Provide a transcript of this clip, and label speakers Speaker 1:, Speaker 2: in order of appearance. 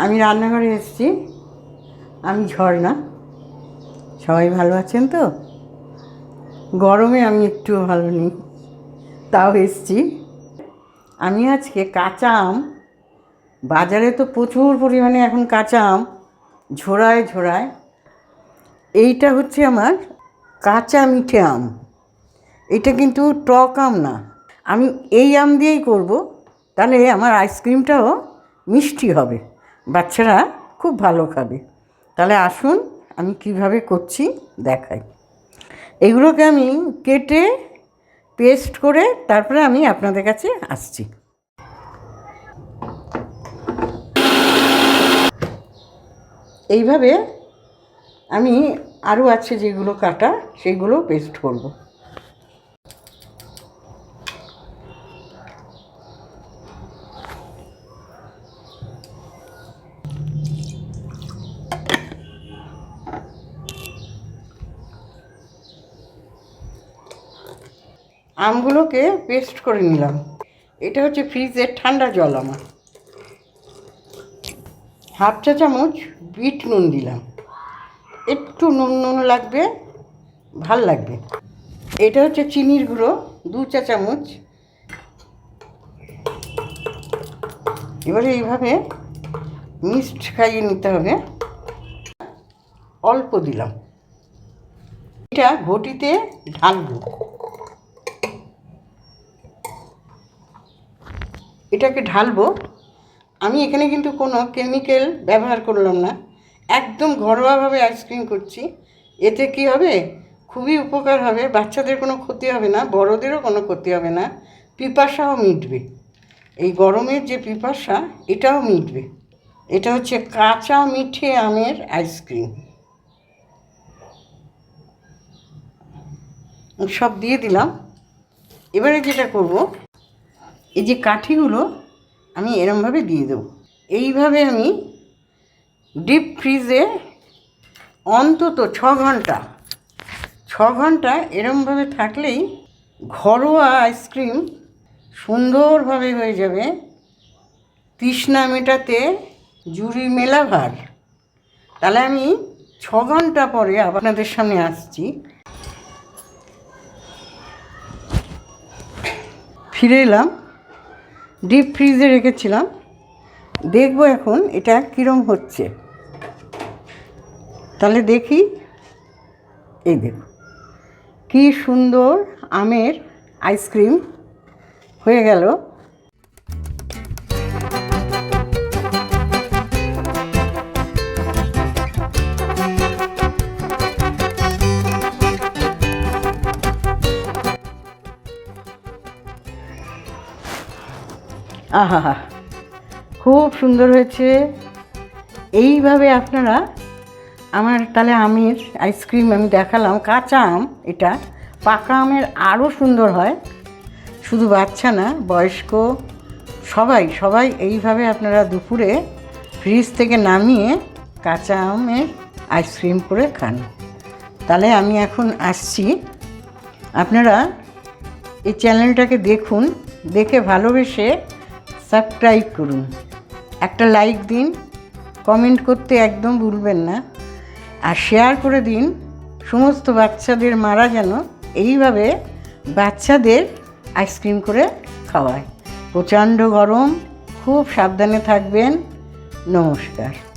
Speaker 1: আমি রান্নাঘরে এসেছি। আমি ঝর্ণা। সবাই ভালো আছেন তো? গরমে আমি একটু ভালো নেই। তাও এসেছি। আমি আজকে কাঁচা আম। বাজারে তো প্রচুর পরিমাণে এখন কাঁচা আম। ঝোড়ায় ঝোড়ায়। এইটা হচ্ছে আমার কাঁচা মিঠে আম। এটা কিন্তু টক আম না। আমি এই আম দিয়েই করব। তাহলে আমার আইসক্রিমটাও মিষ্টি হবে। বাচ্চারা খুব ভালো খাবে। তাহলে আসুন আমি কীভাবে করছি দেখাই। এগুলোকে আমি কেটে পেস্ট করে তারপরে আমি আপনাদের কাছে আসছি। এইভাবে আমি আরও আছে যেগুলো কাটা, সেগুলো পেস্ট করব। আমগুলোকে পেস্ট করে নিলাম। এটা হচ্ছে ফ্রিজের ঠান্ডা জল আমার। হাফ চা চামচ বিট নুন দিলাম। একটু নুন নুন লাগবে, ভালো লাগবে। এটা হচ্ছে চিনির গুঁড়ো, দু চা চামচ। এবারে এইভাবে মিক্সড খাইয়ে নিতে হবে। অল্প দিলাম। এটা ঘটিতে ঢালবো। এটাকে ঢালবো। আমি এখানে কিন্তু কোনো কেমিক্যাল ব্যবহার করলাম না। একদম ঘরোয়াভাবে আইসক্রিম করছি। এতে কি হবে? খুবই উপকার হবে। বাচ্চাদের কোনো ক্ষতি হবে না, বড়দেরও কোনো ক্ষতি হবে না। পিপাসাও মিটবে। এই গরমের যে পিপাসা, এটাও মিটবে। এটা হচ্ছে কাঁচা মিঠে আমের আইসক্রিম সব দিয়ে দিলাম। এবারে যেটা করব এই যে কাঠিগুলো আমি এরমভাবে দিয়ে দেবো। এইভাবে আমি ডিপ ফ্রিজে অন্তত ছ ঘণ্টা ছ ঘণ্টা এরমভাবে থাকলেই ঘরোয়া আইসক্রিম সুন্দরভাবে হয়ে যাবে। তৃষ্ণা মেটাতে জুড়ি মেলা ভার তাহলে আমি ছ ঘণ্টা পরে আপনাদের সামনে আসছি। ফিরে এলাম। ডিপ ফ্রিজে রেখেছিলাম। দেখব এখন এটা কীরম হচ্ছে। তাহলে দেখি। এই দেখো, কী সুন্দর আমের আইসক্রিম হয়ে গেল। আহা খুব সুন্দর হয়েছে। এইভাবে আপনারা আমার তাহলে আমের আইসক্রিম আমি দেখালাম, কাঁচা আম এটা। পাকা আমের আরও সুন্দর হয়। শুধু বাচ্চা না, বয়স্ক সবাই সবাই এইভাবে আপনারা দুপুরে ফ্রিজ থেকে নামিয়ে কাঁচা আমের আইসক্রিম করে খান। তাহলে আমি এখন আসছি। আপনারা এই চ্যানেলটাকে দেখুন, দেখে ভালোবেসে সাবস্ক্রাইব করুন। একটা লাইক দিন, কমেন্ট করতে একদম ভুলবেন না। আর শেয়ার করে দিন, সমস্ত বাচ্চাদের মারা যেন এইভাবে বাচ্চাদের আইসক্রিম করে খাওয়ায়। প্রচণ্ড গরম, খুব সাবধানে থাকবেন। নমস্কার।